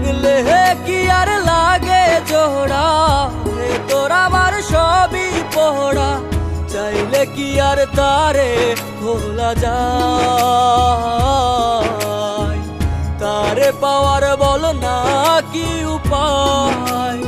ভাঙলে কি আর লাগে জোড়া তোর আমার সবই পোড়া চাইলে কি আর তারে ভোলা যায়? তারে পাওয়ার বল না কি উপায়?